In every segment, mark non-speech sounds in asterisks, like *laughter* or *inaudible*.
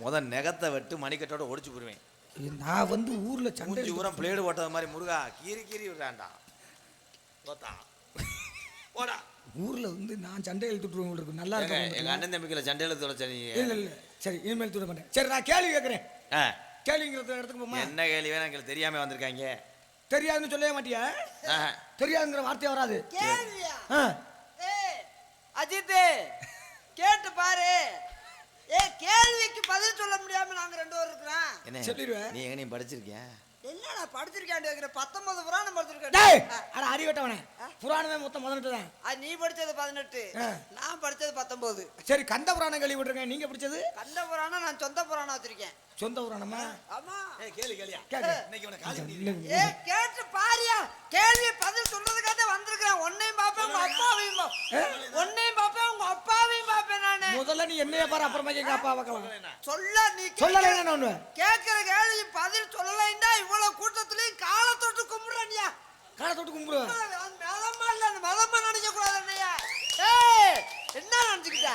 முத நெகத்தை வெட்டு மணிக்கட்டோட ஒடிச்சு போடுவேன். நான் வந்து ஊர்ல சண்டை ஊரம் பிளேடு ஓட்டத மாதிரி முருகா கீறி கீறி விடுறான்டா. தோத்தா போடா. ஊர்ல வந்து நான் சண்டை இழுத்துட்டுருவேன் உங்களுக்கு. நல்லா ஏங்க, இருக்கும் எங்க அண்ணன் தம்பிக்குள்ள சண்டையில தொலைச்ச நீ இல்ல இல்ல சரி இனிமேல் தூட மாட்டேன். சரி நான் கேள்வி கேட்கறேன் ஆ, கேள்விங்கிறது இடத்துக்கு போமா? என்ன கேள்வி வேணும் எங்களுக்கு தெரியாம வந்திருக்காங்க. தெரியாதுன்னு சொல்லவே மாட்டியா? ஆஹா. தெரியாதுங்கிற வார்த்தையே வராது. கேள்வியா? ஆ. ஏய் அஜித் கேட்டு பாரு. ஏ கேள்விக்கு பதில் சொல்ல முடியாம நாங்க ரெண்டு பேரும் இருக்கிறோம். என்ன? சொல்லிடுவேன். நீ எங்க நீ படிச்சிருக்கியா? என்னடா படிச்சிருக்காண்டு கேக்குற பத்தொன்பது புராணம் டேய்! படிச்சிருக்கேன் அட அறிவட்டவனே புராணமே மொத்தம் தான். அது நீ படிச்சது பதினெட்டு. நான் படிச்சது பத்தொன்பது. சரி கந்த புராணம் கேள்வி விட்டுருக்கேன் நீங்க பிடிச்சது? கண்ட புராணம் நான் சொந்த புராணம் வச்சிருக்கேன். சொந்த புராணமா? ஆமா. ஏய் கேளு கேளியா. கேளு. இன்னைக்கு உனக்கு காலி பண்ணி இல்ல, ஏ கேட்டு பாரியா. கேள்வி பதில் சொல்றதுக்காக வந்திருக்கிறேன். உன்னையும் பாப்பேன் உங்க அப்பாவையும் உன்னையும் பாப்பேன் உங்க அப்பாவையும் பாப்பேன் நானு. முதல்ல நீ என்னைய பாரு அப்புறமா எங்க அப்பா பார்க்கலாம் சொல்ல நீ சொல்லல கேக்குற- என்ன ஒண்ணு? கேக்குற கேள்வி பதில் சொல்லலைன்னா இவ்வளவு கூட்டத்திலயும் காலை தொட்டு கும்பிடுறனியா காலை தொட்டு கும்பிடுவேன் மதமா இல்ல மதமா நினைக்க கூடாது ஏய் என்ன நினைச்சுக்கிட்ட?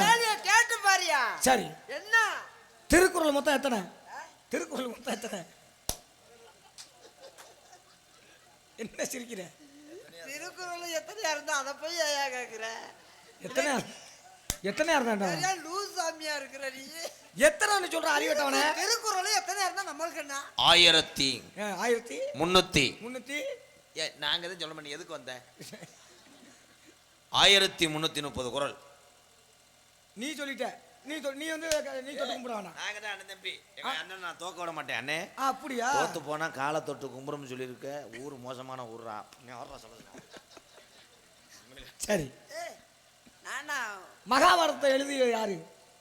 கேள்விய கேட்டு பாரியா? சரி. என்ன? திருக்குறள் மொத்தம் எத்தனை? திருக்குறள் மொத்தம் எத்தனை? என்ன சிரிக்கிற? திருக்குறள் எத்தனையா இருந்தா அதை போய் ஏயா கேக்குற? எத்தனை எத்தனையா இருந்தாண்டா லூஸ் சாமியா இருக்கிற நீ. எத்தனை சொல்ற அறிவட்டவனே திருக்குறள் எத்தனையா இருந்தா நம்மளுக்கு என்ன? ஆயிரத்தி ஆயிரத்தி முன்னூத்தி. முன்னூத்தி? ஏ நாங்க தான் சொல்ல மாட்டேன் எதுக்கு வந்த? ஆயிரத்தி முன்னூத்தி முப்பது குரல். நீ சொல்லிட்ட. நீ சொல் நீ வந்து நீ தொட்டு கும்பிட வேணாம். நாங்க தான் அண்ணன் தம்பி. எங்க அண்ணன் நான் தோக்க விட மாட்டேன் அண்ணே. ஆ, அப்படியா? தோத்து போனா காலை தொட்டு கும்புறம்னு சொல்லியிருக்க. ஊர் மோசமான ஊர்ரா. நீ வர்றா சொல்லுங்க. சரி. நானா? மகாபாரதத்தை எழுதிய யாரு?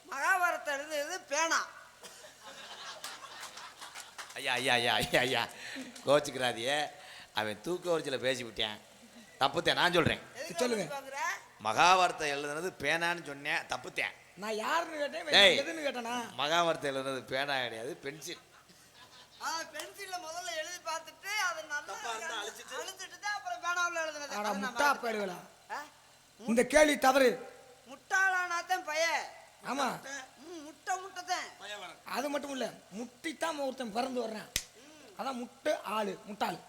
மகாபாரத்தை எழுதுறது பேனா. ஐயா ஐயா ஐயா ஐயா ஐயா. கோச்சுக்கிறாதியே அவன் தூக்க உரிச்சில பேசி விட்டேன் தப்புத்தேன் நான் சொல்றேன். சொல்லுங்க. மகாபாரத்தை எழுதுனது பேனான்னு சொன்னேன் தப்புத்தேன். நான் யாருன்னு கேட்டேன் எதுன்னு கேட்டானா? மகாபாரத்தை எழுதுனது பேனா கிடையாது பென்சில். ஆ, பென்சில்ல முதல்ல எழுதி பார்த்துட்டு அதை நல்லா தப்பா இருந்தா அழிச்சிட்டு. அழிச்சிட்டு தான் அப்புறம் பேனாவுல எழுதுனது. முட்டா மறந்துட்டேன். இந்த கேள்வி தவறு. முட்டாளானாத்தான் பையன் ஆமா. முட்டை முட்டை தான் அது மட்டும் இல்ல முட்டித்தான் ஒருத்தன் பிறந்து வர்றான். அதான் முட்டை ஆளு முட்டாள்.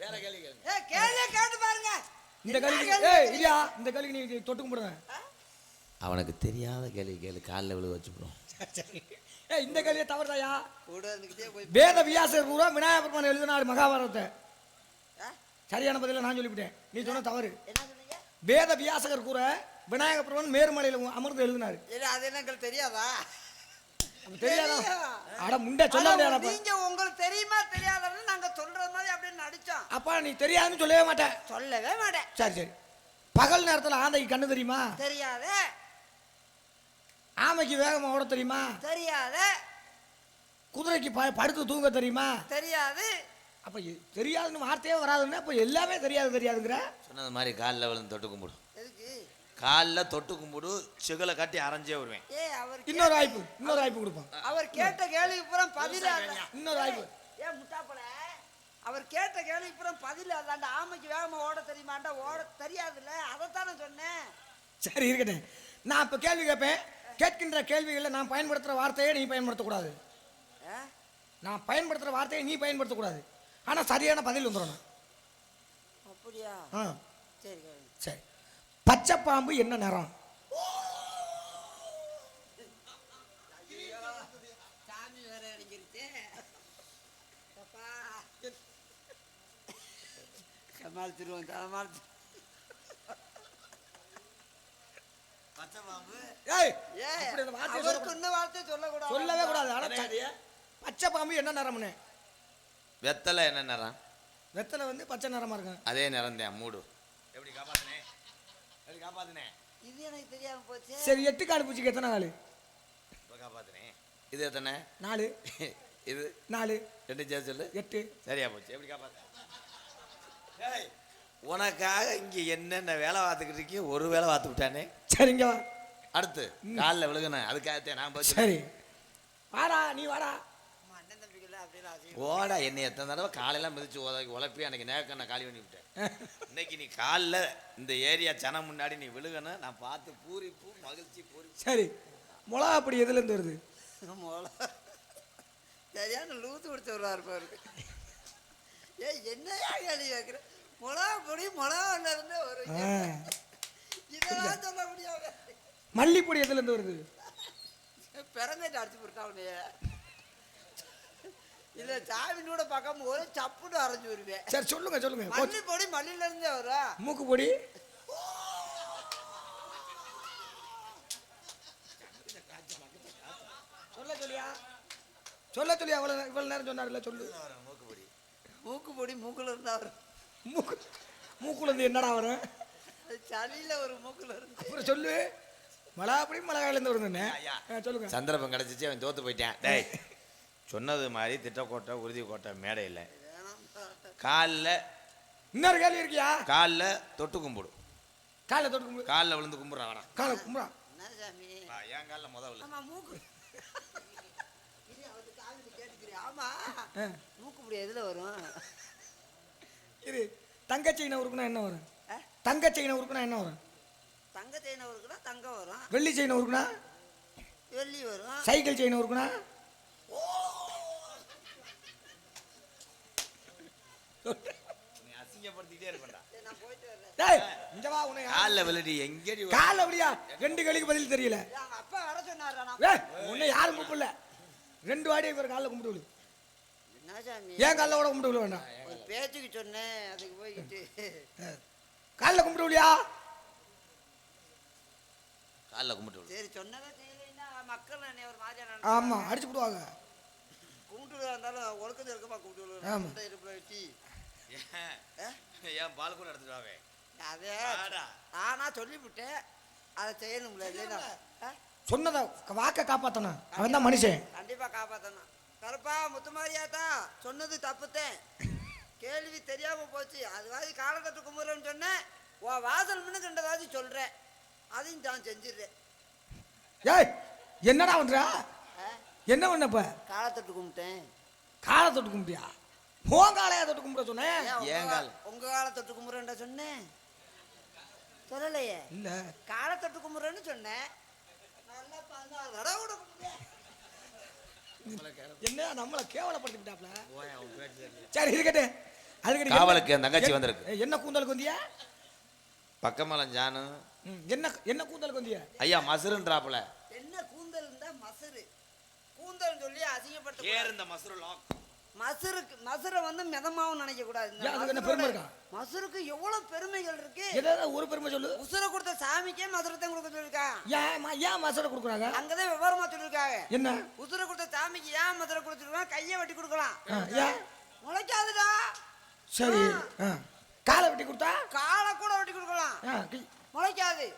வேற கேள்வி கேளு. ஏ கேள்வியே கேட்டு பாருங்க. இந்த கேள்வி கேள்வி? ஏய்? இல்லையா இந்த கேள்விக்கு நீ தொட்டு கும்பிடுவேன் அவனுக்கு தெரியாத கேள்வி கேளு காலில் விழுக வச்சுக்கிறோம் ஏய் இந்த கேள்வியை தவறுதாயா? போய் வேத வியாசர் பூரா விநாயகர் பெருமான் எழுதினார் மகாபாரதத்தை? சரியான பதில நான் சொல்லிவிட்டேன். நீ சொன்ன தவறு. வேத வியாசகர் கூட விநாயகர் பெருமான் மேருமலையில் அமர்ந்து எழுதினார். அது எங்களுக்கு தெரியாதா? தெரியாதா. அட முண்டை சொல்ல நீங்க உங்களுக்கு தெரியுமா தெரியாதான்னு நாங்க சொல்றது மாதிரி அப்படியே நடிச்சோம். அப்பா நீ தெரியாதுன்னு சொல்லவே மாட்டேன். சொல்லவே மாட்டேன். சரி சரி. பகல் நேரத்துல ஆந்தைக்கு கண்ணு தெரியுமா? தெரியாத. ஆமைக்கு வேகமா ஓட தெரியுமா? தெரியாத. குதிரைக்கு படுத்து தூங்க தெரியுமா? தெரியாது. அப்ப தெரியாதுன்னு வார்த்தையே வராதுன்னா அப்ப எல்லாமே தெரியாது தெரியாதுங்கிற? சொன்னது மாதிரி காலில் விழுந்து தொட்டு கும்பிடு. எதுக்கு? காலில் தொட்டு கும்பிடு செகுலை கட்டி அரைஞ்சே வருவேன். இன்னொரு வாய்ப்பு இன்னொரு வாய்ப்பு கொடுப்போம். அவர் கேட்ட கேள்விக்கு பூரா பதில் இன்னொரு வாய்ப்பு. ஏ முட்டாப்பல? அவர் கேட்ட கேள்விக்கு பூரா பதில் அதாண்டா ஆமைக்கு வேகமா ஓட தெரியுமாண்டா ஓட தெரியாதுல்ல. அதைத்தானே சொன்னேன். சரி இருக்கட்டும். நான் இப்ப கேள்வி கேட்பேன். கேட்கின்ற கேள்விகளில் நான் பயன்படுத்துற வார்த்தையை நீ பயன்படுத்தக்கூடாது. ஆ? நான் பயன்படுத்துற வார்த்தையை நீ பயன்படுத்தக்கூடாது. ஆனா சரியான பதில் வந்துடணும். அப்படியா? ஆ. சரி. சரி. பச்சை பாம்பு என்ன நிறம்? சமாளிச்சிருவோம் சமாளிச்சு சொல்லவே கூடாது. பச்சை பாம்பு என்ன நிறம்னு? வெத்தலை என்ன நிறம்? வெத்தலை வந்து பச்சை நிறமா இருக்கும். அதே நிறம் தான் மூடு. எப்படி காப்பாத்துனே? எப்படி காப்பாத்துனே? இது எனக்கு தெரியாம போச்சு. சரி எட்டு காடு பூச்சிக்கு எத்தனை நாள்? இப்போ காப்பாத்துனே. இது எத்தனை? நாலு. இது நாலு. ரெண்டு சேர்த்து சொல்லு. எட்டு. சரியா போச்சு. எப்படி காப்பாத்து? ஏய், உனக்காக இங்க என்னென்ன வேலை பார்த்துக்கிட்டு இருக்கீங்க? ஒரு வேலை பார்த்து விட்டானே. சரிங்க வா. அடுத்து காலில் விழுகணும் அதுக்காகத்தான் நான் போச்சு சரி. வாடா நீ வாடா நம்ம அண்ணன் தம்பிக்குள்ள அப்படியே ராசி ஓடா என்னை எத்தனை தடவை காலையெல்லாம் மிதிச்சு உதவி உழப்பி அன்னைக்கு நேக்க நான் காலி பண்ணி விட்டேன் இன்னைக்கு நீ காலில் இந்த ஏரியா சனம் முன்னாடி நீ விழுகணும். நான் பார்த்து பூரிப்பு மகிழ்ச்சி பூரி சரி மிளகா அப்படி எதுல இருந்து வருது? மொளகா. சரியான லூத்து பிடிச்ச வருவார் பாரு ஏய் என்னையா கேள்வி கேட்குற மிளகா பொடி மிளகால இருந்து வரும் ஆ. இதெல்லாம் சொல்ல முடியாது. மல்லிப்பொடி எதுல இருந்து வருது? பிறந்தேட்டு அடிச்சு போட்டா உன்னைய. இல்லை சாமி கூட பார்க்காம ஒரே சப்புன்னு அரைஞ்சு வருவேன். சரி சொல்லுங்க சொல்லுங்க. மல்லி பொடி மல்லியில இருந்தே வரும் மூக்கு பொடி. சொல்ல சொல்லியா? சொல்ல சொல்லியா? அவ்வளவு இவ்வளவு நேரம் சொன்னார்ல சொல்லு. மூக்கு பொடி மூக்குல இருந்தா வரும் மூக்கு மூக்குல இருந்து என்னடா வரும் சளியில ஒரு மூக்குல இருந்து. அப்புறம் சொல்லு. மிளகாப்பொடி மிளகாயில இருந்து வருதுன்னு. சொல்லுங்க. சந்தர்ப்பம் கிடைச்சிச்சு அவன் தோத்து போயிட்டான். டேய். சொன்னது மாதிரி திட்டக்கோட்டை உறுதி கோட்டை மேடை இல்லை. காலில் இன்னொரு கேள்வி இருக்கியா? காலில் தொட்டு கும்பிடு. காலை தொட்டு கும்பிடு. காலில் விழுந்து கும்பிட்றான் காலை கும்பிடா. என்ன சாமி? வா, என் காலில் முத விழு. ஆமா மூக்கு. இரு, அவரு காதுல கேட்டுக்கிறேன். ஆமா ஆ. மூக்கு பொடி எதுல வரும்? இரு தங்க செயினை உருக்குனா என்ன வரும்? ஆ? தங்க செயினை உருக்குனா என்ன வரும்? தங்க செயினை வருக்குன்னா தங்கம் வரும். வெள்ளி செயினை உருக்குனா? வெள்ளி வரும். சைக்கிள் செயினை உருக்குனா? ரெண்டு கேள்விக்கு பதில் தெரியல. எங்க அப்பா வர சொன்னாரா நான் ஏய் உன்னை யாரும் கூப்பிடல. ரெண்டு வாடி இவர் காலில் கும்பிட்டு விழு என்ன சாமி? ஏன் காலில் கூட கும்பிட்டு வேண்டாம்? ஒரு பேச்சுக்கு சொன்னேன் அதுக்கு போய்கிட்டு காலில் கும்பிட்டு காலில் கும்பிட்டு சரி சொன்னதை செய்யலைன்னா மக்கள் என்னை ஒரு மாதிரியா ஆமா அடிச்சு விடுவாங்க இருந்தாலும் கும்பிட்டு ஆமா. விடுவேன் இருப்பில் வச்சு ஏன்? ஏன் பால் கூட எடுத்துட்டு வாவே? அதே ஆடா. நானா சொல்லிவிட்டேன். அதை செய்யணும்ல? சொன்னதை வாக்க காப்பாத்தணும். அவன் தான் மனுஷன். கண்டிப்பா காப்பாத்தணும். கருப்பா முத்துமாரியாத்தா சொன்னது தப்புத்தேன். கேள்வி தெரியாம போச்சு. அதுவாதி காலத்தட்டு கும்புறேன்னு சொன்னேன். உன் வாசல் முன்னு கண்டதாச்சு சொல்றேன். அதையும் நான் செஞ்சிடுறேன். ஏய் என்னடா பண்றா? என்ன பண்ண இப்ப காலத்தட்டு கும்பிட்டேன். காலை தொட்டு கும்பிட்டியா? உன் காலையா தொட்டு கும்பிட சொன்னேன் ஏன் உங்க கால்? உங்க காலத்தட்டு கும்புறேன்டா சொன்னேன் சொல்லலையே. இல்ல. காலத்தட்டு கும்புறேன்னு சொன்னேன் நல்லா பதினாறு தடவை கூட என்ன நம்மளை கேவலப்படுத்திட்டாப்ல சரி இருக்கட்டும். அதுக்கு காவலுக்கு என் தங்கச்சி வந்திருக்கு. என்ன கூந்தலுக்கு வந்தியா? பக்கமலம் ஜானு என்ன என்ன கூந்தலுக்கு வந்தியா? ஐயா மசுருன்றாப்புல. என்ன கூந்தல் இருந்தா மசுரு. கூந்தல் சொல்லி அசிங்கப்படுத்த ஏர் இந்த மசுரு லாக் மசுருக்கு மசுரை வந்து மிதமாவும் நினைக்க கூடாது? மசுருக்கு எவ்வளவு பெருமைகள் இருக்கு? ஏதாவது ஒரு பெருமை சொல்லு. உசுரை கொடுத்த சாமிக்கே மசுரத்தையும் கொடுக்க சொல்லிருக்காங்க ஏன் ஏன் மசாலா கொடுக்குறாங்க? அங்கதான் விவரமா சொல்லிருக்காங்க என்ன? உசுரை கொடுத்த சாமிக்கு ஏன் மதுரை கொடுத்துருக்காங்க கையை வெட்டி கொடுக்கலாம். முளைக்காதுடா. சரி. காலை வெட்டி கொடுத்தா? காலை கூட வெட்டி கொடுக்கலாம். முளைக்காது.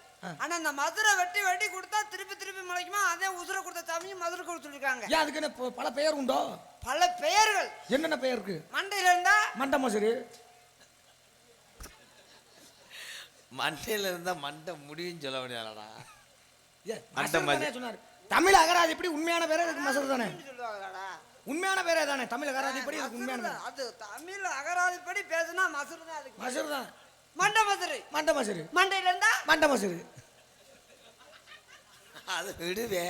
ஆனா இந்த மதுரை வெட்டி வெட்டி கொடுத்தா திருப்பி திருப்பி முளைக்குமா? அதே உசுரை கொடுத்த சாமிக்கு மதுரை கொடுத்து சொல்லிருக்காங்க. ஏன் அதுக்கு என்ன ப- பல பெயர் உண்டோ? பல பெயர்கள். என்னென்ன பெயர் இருக்கு மண்டையில இருந்தா? மண்டை மசரு மண்டையில இருந்தா மண்டை முடியும்னு சொல்ல முடியாதடா. ஏ, மண்டை மசரு மசரு. தானே சொன்னாரு. தமிழ் அகராதி இப்படி உண்மையான பேரே இதுக்கு மசரு தானே? சொல்லுவாங்களாடா உண்மையான பேரே தானே? தமிழ் அகராதி இப்படி இதுக்கு உண்மையான மசுரு பேர்? தான். அது தமிழ் அகராதிப்படி பேசுனா மசுரு தான் அதுக்கு. மசரு தான். மண்டை மதுரை மண்டை மசரு மண்டையில இருந்தா? மண்டை மசரு அது விடுவே.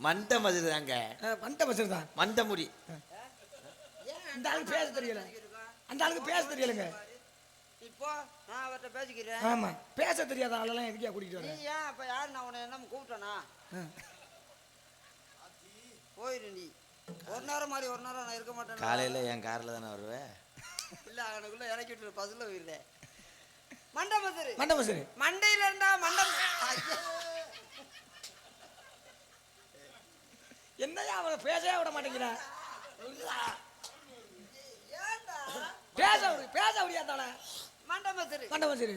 மண்டை மசுரு தாங்க மண்டை மசரு தான் மண்டை முடி இந்த ஆளுக்கு பேச தெரியல. அந்த ஆளுக்கு பேச தெரியலங்க. இப்போ நான் அவர்கிட்ட பேசிக்கிறேன். ஆமா பேச தெரியாத ஆளெல்லாம் எதுக்கியா கூட்டிட்டு நீ வர ஏன் அப்ப யார் நான் உன்னை என்ன கூப்பிட்டேனா? போயிரு நீ. ஒரு நேரம் மாதிரி ஒரு நேரம் நான் இருக்க மாட்டேன் காலையில என் கார்ல தானே வருவேன் இல்ல அவனுக்குள்ள இறக்கி விட்டு பதில போயிருந்தேன் மண்டை மதுரை மண்டை மசரு மண்டையில இருந்தா மண்டை என்னையா அவனை பேசவே விட மாட்டேங்கிறா? ஏன்டா பேச பேச விடியா தானே? மண்டை மதுரை மண்டை மசரு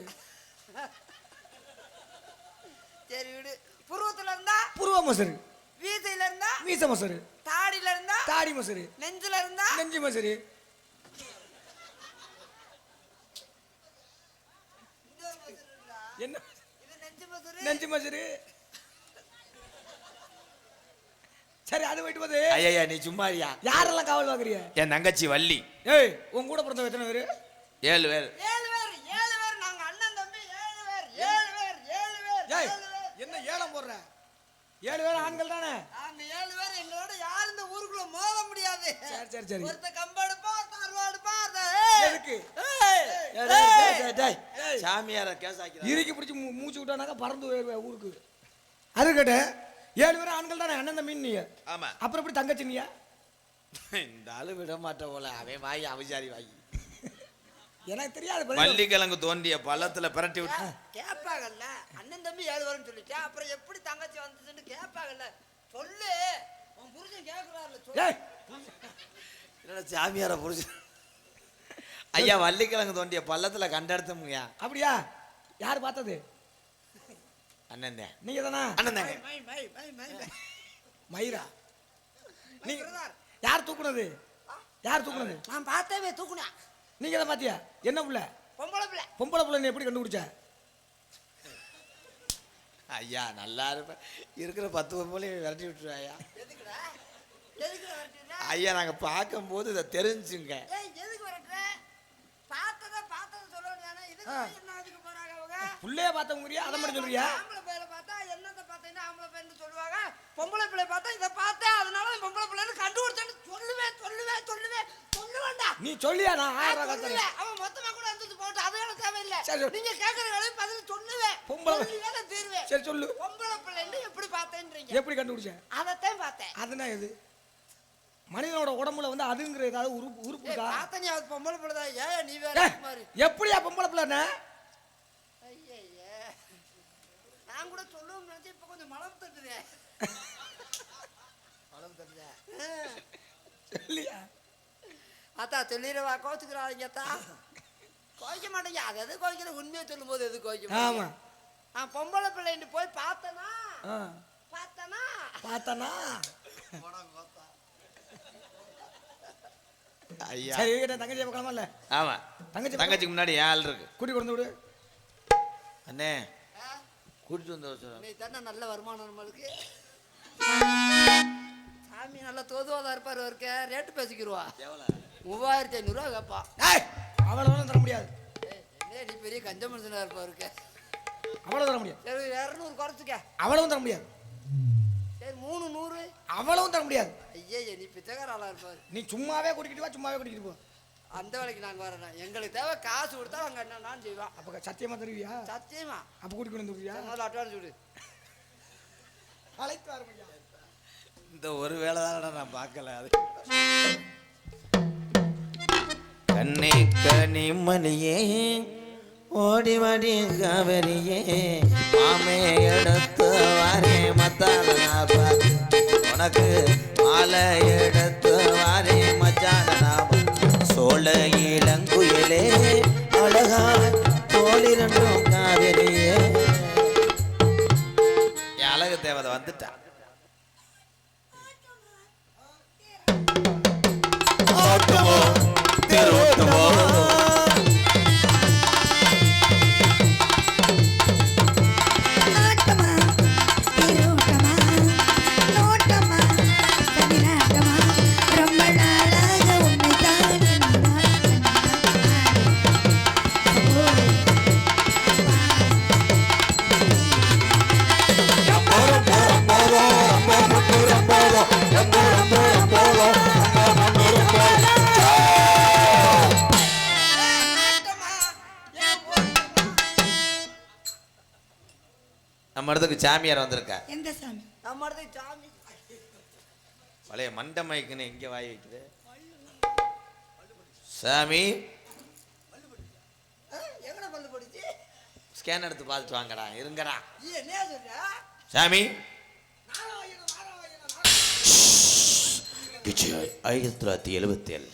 சரி விடு. புருவத்துல இருந்தா புருவ மசரு. வீசையில இருந்தா மீச மசரு. தாடியில இருந்தா தாடி மசரு. நெஞ்சில இருந்தா நெஞ்சு மசரு. என்ன? இது நெஞ்சு மதுரை நெஞ்சு மசரு. சரி அது போயிட்டு போது ஐயா நீ சும்மாரியா யாரெல்லாம் காவல் வாங்குறிய என் தங்கச்சி வள்ளி. ஏய் உன் கூட பிறந்த எத்தனை பேரு? ஏழு பேர். ஏழு பேர் ஏழு பேர். நாங்க அண்ணன் தம்பி ஏழு பேர் ஏழு பேர் ஏழு பேர் ஏய் என்ன ஏலம் போடுற? ஏழு பேர் ஆண்கள் தானே? நாங்க ஏழு பேர். எங்களோட யாரும் இந்த ஊருக்குள்ள மோத முடியாது. சரி சரி சரி. ஒருத்த கம்ப எடுப்பா ஒருத்த அருவா எடுப்பா. எதுக்கு. சாமியார கேஸ் ஆக்கிறாங்க இறுக்கி பிடிச்சி மூ- மூச்சு விட்டானாக்கா பறந்து போயிருவேன் ஊருக்கு. அது கேட்ட ஏழு பேர் ஆண்கள் தானே? அண்ணன் தம்பி நீ. ஆமா. அப்புறம் எப்படி தங்கச்சி நீயா? இந்த ஆளு விட மாட்ட போல. அவன் வாய் அவிசாரி வாய். எனக்கு தெரியாது. மல்லிக்கிழங்கு தோண்டிய பள்ளத்துல பிரட்டி விட்டு. கேட்பாங்கல்ல. அண்ணன் தம்பி ஏழு பேரும் சொல்லிட்டா அப்புறம் எப்படி தங்கச்சி வந்துச்சுன்னு கேட்பாங்கல்ல. சொல்லு. உன் புருஷன் கேட்கிறாருல சொல்லு. ஏய்! என்னடா சாமியார புடிச்சு ஐயா வள்ளிக்கிழங்கு தோண்டிய பள்ளத்துல கண்டெடுத்தமுங்கயா அப்படியா? யார் பார்த்தது? அண்ணன் தான் நீங்க தானா அண்ணன் தாங்க. மயிரா? நீ brother. யார் தூக்குனது? யார் தூக்குனது? நான் பார்த்தவே தூக்குனேன் நீங்க தான் பாத்தியா? என்ன புள்ள? பொம்பளை பிள்ளை. பொம்பளை புள்ள எப்படி கண்டுபிடிச்ச? ஐயா நல்லா இருப்பேன். இருக்கிற பத்து பொம்பளையும் விரட்டி எதுக்கு வரட்டுற ஐயா நாங்க பார்க்கும்போது இதை தெரிஞ்சுங்க. ஏய் எதுக்கு வரட்டுற? பார்த்தத பார்த்தத புள்ளைய பார்த்தவங்கறியா அதை மட்டும் சொல்றியா ஆம்பளை பிள்ளை பார்த்தா என்னத்தை பார்த்தீங்கன்னா ஆம்பளை பிள்ளைன்னு சொல்லுவாங்க பொம்பளை பிள்ளை பார்த்தா இதை பார்த்தேன் அதனால பொம்பளை பிள்ளைன்னு கண்டுபிடிச்சேன்னு சொல்லுவேன் சொல்லுவேன் சொல்லுவேன் சொல்லுவேன்டா நீ சொல்லியா நான் ஆயிரம் கத்துறேன். அவன் மொத்தமா கூட இருந்துட்டு போகட்டும். அது எனக்கு தேவையில்லை. சரி. நீங்க கேட்கிற வேலையை பதில் சொல்லுவேன். பொம்பளை- நான் தீருவேன். சரி சொல்லு பொம்பளை பிள்ளைன்னு எப்படி பார்த்தேன்றீங்க? எப்படி கண்டுபிடிச்ச அதைத்தான் பார்த்தேன். அதுனா எது மனிதனோட உடம்புல வந்து அதுங்கிற ஏதாவது உறுப்பு உறுப்பு பொம்பளை பிள்ளைதான். ஏன் நீ வேற? எப்படியா பொம்பளை பிள்ளைண்ணே நான் கூட சொல்லுவேன்னு நினைச்சேன், இப்ப கொஞ்சம் மலம் தட்டுதே. *laughs* மலம் தட்டுதே. ஆ. இல்லையா அத்தா சொல்லிடுவா கோச்சுக்கிறாங்க அத்தா கோய்க்க மாட்டேங்க. அது எது கோய்க்கிற உண்மையை சொல்லும் போது எது கோய்க்க ஆமா. நான் பொம்பளை பிள்ளைன்னு போய் பார்த்தனா? ஆ. பார்த்தனா? பார்த்தானா? ஐயா. சரி தங்கச்சி பார்க்கலாமா இல்ல? ஆமா. தங்கச்சி தங்கச்சிக்கு முன்னாடி ஏன் ஆள் இருக்கு? கூட்டி கொண்டு விடு. அண்ணே. கூட்டிட்டு வந்து. இன்னைக்கு தானே நல்ல வருமானம் நம்மளுக்கு. சாமி நல்லா தோதுவாதான் இருப்பார் அவருக்கு. ரேட்டு பேசிக்கிருவா. மூவாயிரத்தி ஐநூறுரூவா கேட்பா ஏய் அவ்வளவு தர முடியாது. ஏய், நீ பெரிய கஞ்ச மனுஷனா இருப்பா அவருக்கு. அவ்வளவு தர முடியாது. சரி இரநூறு குறைச்சிக்க. அவ்வளவும் தர முடியாது. சரி மூணு நூறு. அவ்வளவும் தர முடியாது. ஐயே நீ பிச்சைக்கார ஆளா இருப்பாரு. நீ சும்மாவே கூட்டிக்கிட்டு வா சும்மாவே கூட்டிக்கிட்டு போ. அந்த வேலைக்கு நாங்கள் வரணும் எங்களுக்கு தேவை காசு கொடுத்தா அவங்க என்ன நான் செய்வான். அப்ப சத்தியமா தருவியா? சத்தியமா. அப்ப கூட்டி கொண்டு வந்துருவியா முதல்ல அட்வான்ஸ் விடு அழைத்து வர இந்த ஒரு வேலை தானடா நான் பார்க்கல. அது கண்ணே கனி மணியே ஓடி வாடி காவரியே. மாமே எடுத்து வாரே மத்தான உனக்கு மாலை எடுத்து சாமியார் வந்திருக்கா? எந்த சாமி? நம்ம சாமி. பழைய மண்டமைக்குன்னு எங்க வாய் வைக்குது? சாமி. எங்கட பல்லு படிச்சு? ஸ்கேன் எடுத்து பார்த்துட்டு வாங்கடா இருங்கடா. சாமி. ஆயிரத்தி தொள்ளாயிரத்தி எழுபத்தி ஏழு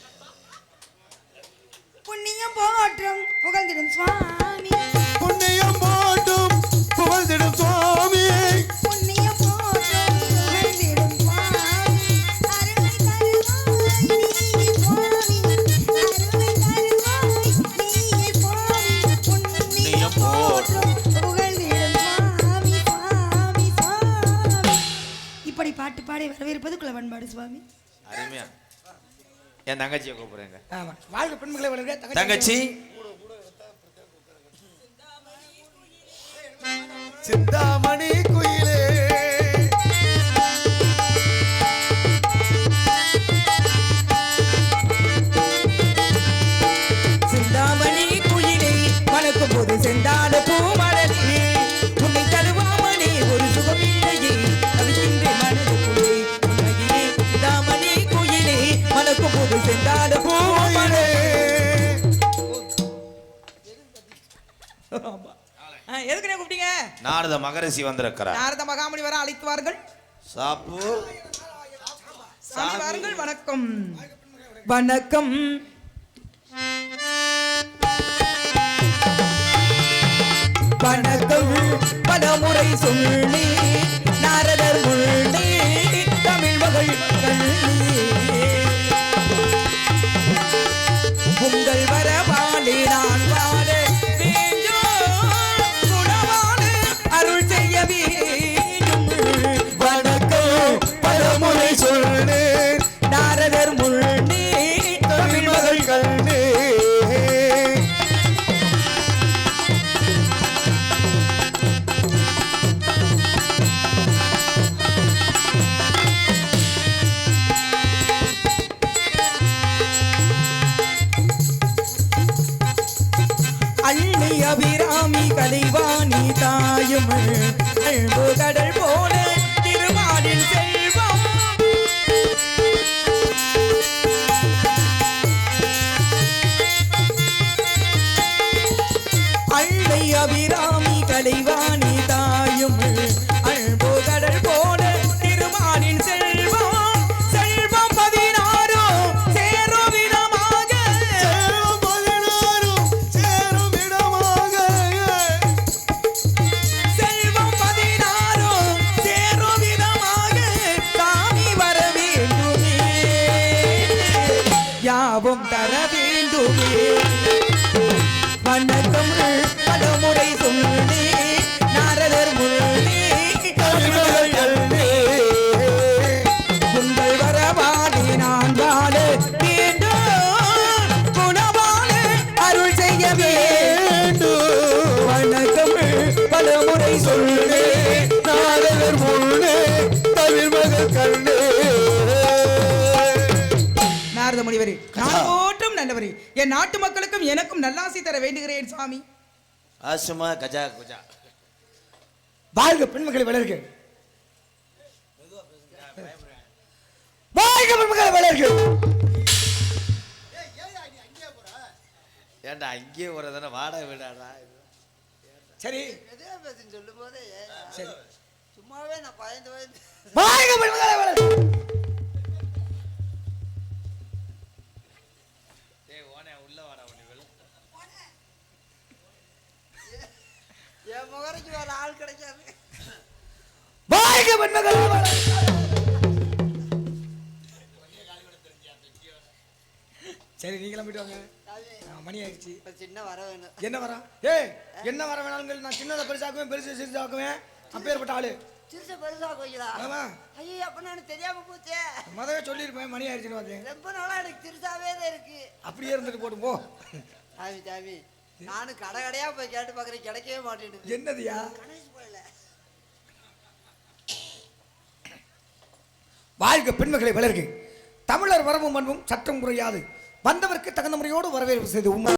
புண்ணியம் போற்றும் புகழ்ந்திடும் சுவாமி. புண்ணியம் போட்டும் புகழ்ந்திடும் சுவாமி. இப்படி பாட்டு பாடி வரவேற்பது குலவன்பாடு சுவாமி. அருமையா. என் தங்கச்சியை கூப்பிடுறேங்க? ஆமா. வாழ்க பெண்களை வளர்க்க தங்கச்சி. சிந்தாமணி குயிலே நாரத மகரிஷி வந்திருக்கிறார். நாரத மகாமுனி வர அழைத்து வாருங்கள் சாப்பு வாருங்கள் வணக்கம். வணக்கம். வணக்கம். பலமுறை சொல்லி நாரதர் வேண்டுமே நாட்டு மக்களுக்கும் எனக்கும் நல்லாசி தர வேண்டுகிறேன் சுவாமி ஆசுமா கஜா குஜா. வாழ்க பெண்மக்களை வளர்க. வாழ்க பெண்மக்களை வளர்க. ஏன்டா அங்கேயே ஒரு தானே வாடகை விடாடா சரி. சொல்லும் போதே சரி. சும்மாவே நான் பயந்து பயந்து வாழ்க பெண்மக்களை வளர்க. முகரைக்கு வேற ஆள் கிடைக்காது. வாழ்க பெண்மக்களை வளர்க சரி நீங்களும் போயிட்டு வாங்க. மணி ஆயிடுச்சு. சின்ன வர வேணும். என்ன வரா? ஏய் என்ன வர வேணாலும் நான் சின்னதை பெருசாக்குவேன் பெருசு சிறுசாக்குவேன் அப்பேற்பட்ட ஆளு. சிறுச பெருசா கோயிலா ஆமா. ஐயோ அப்ப எனக்கு தெரியாம போச்சே. முதவே சொல்லியிருப்பேன் மணி ஆயிடுச்சுன்னு பார்த்தேன். ரொம்ப நாளா எனக்கு சிறுசாவே இருக்கு. அப்படியே இருந்துட்டு போட்டு போ. சாமி சாமி. நானும் கடை கடையா போய் கேட்டு பாக்குறேன் கிடைக்கவே மாட்டேங்குது என்னதுயா? கணேஷ் போயில வாழ்க பெண்மக்களை வளர்க. தமிழர் வரவும் பண்பும் சட்டம் குறையாது. வந்தவருக்கு தகுந்த முறையோடு வரவேற்பு செய்து உண்மை